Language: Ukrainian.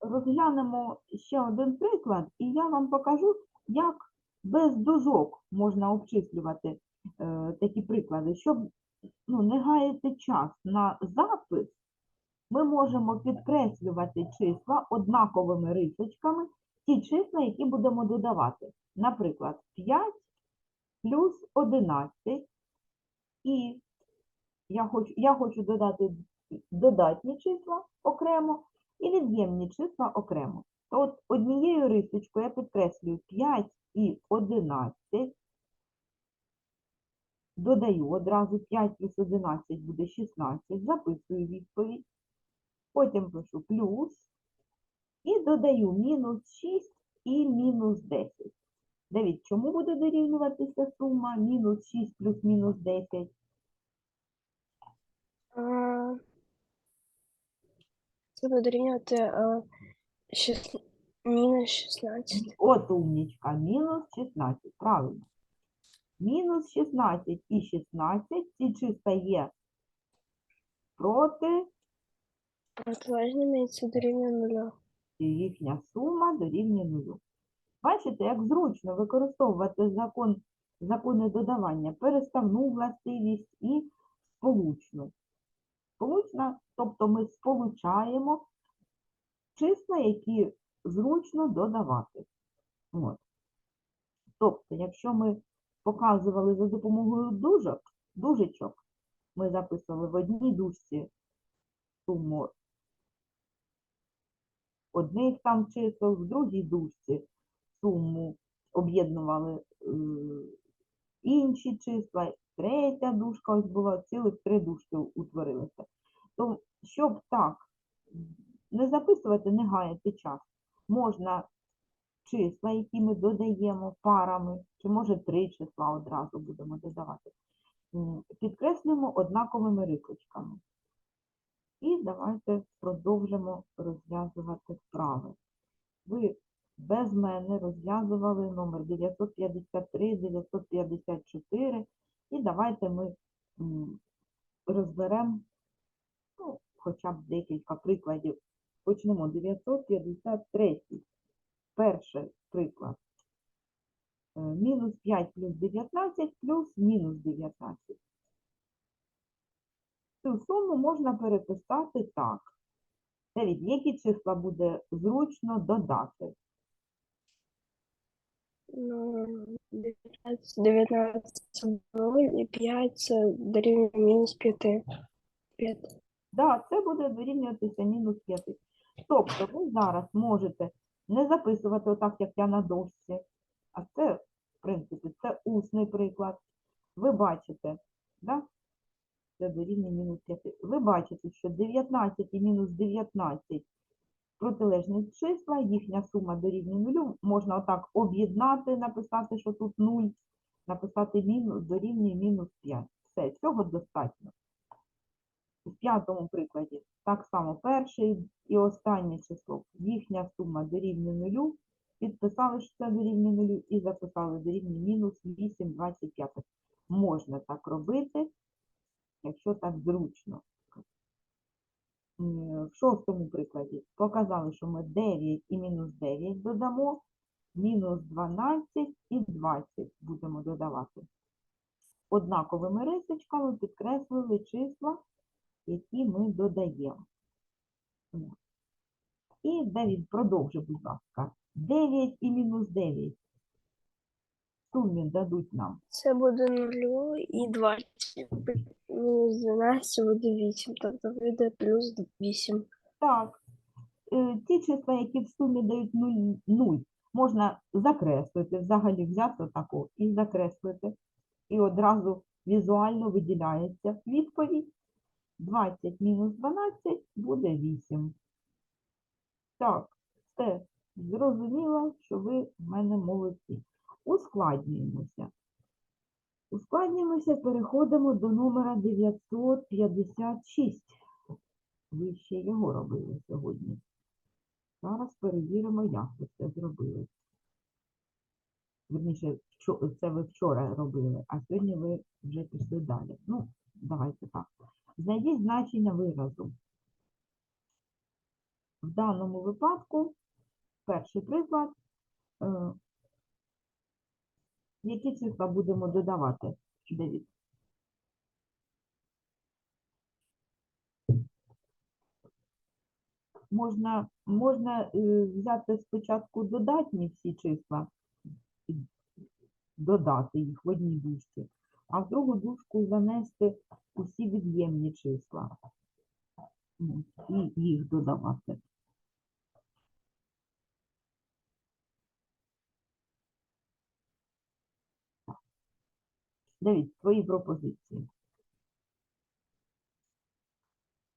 розглянемо ще один приклад, і я вам покажу, як без дужок можна обчислювати е, такі приклади. Щоб ну, не гаяти час на запис, ми можемо підкреслювати числа однаковими рисочками, ті числа, які будемо додавати. Наприклад, 5 плюс 11, і я хочу, я хочу додати додатні числа окремо і від'ємні числа окремо. То от однією рисочкою я підкреслюю 5 і 11, додаю одразу 5 плюс 11 буде 16, записую відповідь, потім пишу плюс і додаю мінус 6 і мінус 10. Давід, чому буде дорівнюватися сума мінус 6 плюс мінус 10? А, дорівнювати а, шіс... мінус 16. От умнічка, мінус 16, правильно. Мінус 16 і 16, ці числа є проти, Протилежними і це дорівнює нулю. і їхня сума дорівнює нулю. Бачите, як зручно використовувати закон, закони додавання, переставну властивість і сполучну. Сполучна, тобто ми сполучаємо числа, які зручно додавати. От. Тобто, якщо ми показували за допомогою дужок, дужечок, ми записували в одній дужці суму одних там чисел, в другій дужці суму об'єднували е, інші числа, третя дужка ось була, цілих три дужки утворилися. Щоб так не записувати, не гаяти час, можна числа, які ми додаємо парами, чи може три числа одразу будемо додавати, підкреслюємо однаковими рисочками. І давайте продовжимо розв'язувати вправи. Ви без мене розв'язували номер 953, 954, і давайте ми розберемо хоча б декілька прикладів. Почнемо 953. Перший приклад. Е, Мінус 5 плюс 19 плюс мінус 19. Цю суму можна переписати так. Давід, які числа буде зручно додати? Ну, 19, 19 і 5 це дорівнює мінус 5. 5. Да, це буде дорівнюватися мінус 5. Тобто ви зараз можете не записувати отак, як я на дошці, а це, в принципі, це усний приклад. Ви бачите, да? це дорівнює мінус 5. Ви бачите, що 19 і мінус 19 протилежні числа, їхня сума дорівнює нулю. Можна отак об'єднати, написати, що тут 0, написати мінус, дорівнює мінус 5. Все, цього достатньо. У п'ятому прикладі так само перший і останнє число. Їхня сума дорівнює нулю. Підписали, що це дорівнює нулю, і записали дорівнює мінус 8 25. Можна так робити, якщо так зручно. В шостому прикладі показали, що ми 9 і мінус 9 додамо, мінус 12 і 20 будемо додавати. Однаковими рисочками підкреслили числа, які ми додаємо. І Давід, продовжуй, будь ласка. 9 і мінус 9. В сумі дадуть нам. Це буде 0 і 20. Мінус 12 буде 8, тобто вийде плюс 8. Так, е, ті числа, які в сумі дають 0, 0 можна закреслити, взагалі взяти отако і закреслити. І одразу візуально виділяється відповідь. 20 мінус 12 буде 8. Так, все зрозуміло, що ви в мене молодці. Ускладнюємося. Ускладнюємося, переходимо до номера 956. Ви ще його робили сьогодні. Зараз перевіримо, як ви це зробили. Верніше, це ви вчора робили, а сьогодні ви вже пішли далі. Ну, давайте так. Знайдіть значення виразу. В даному випадку, перший приклад, е, які числа будемо додавати, Давід? Можна, можна е, взяти спочатку додатні всі числа, і додати їх в одній дужці, а в другу дужку занести усі від'ємні числа і їх додавати. Дивіться, твої пропозиції.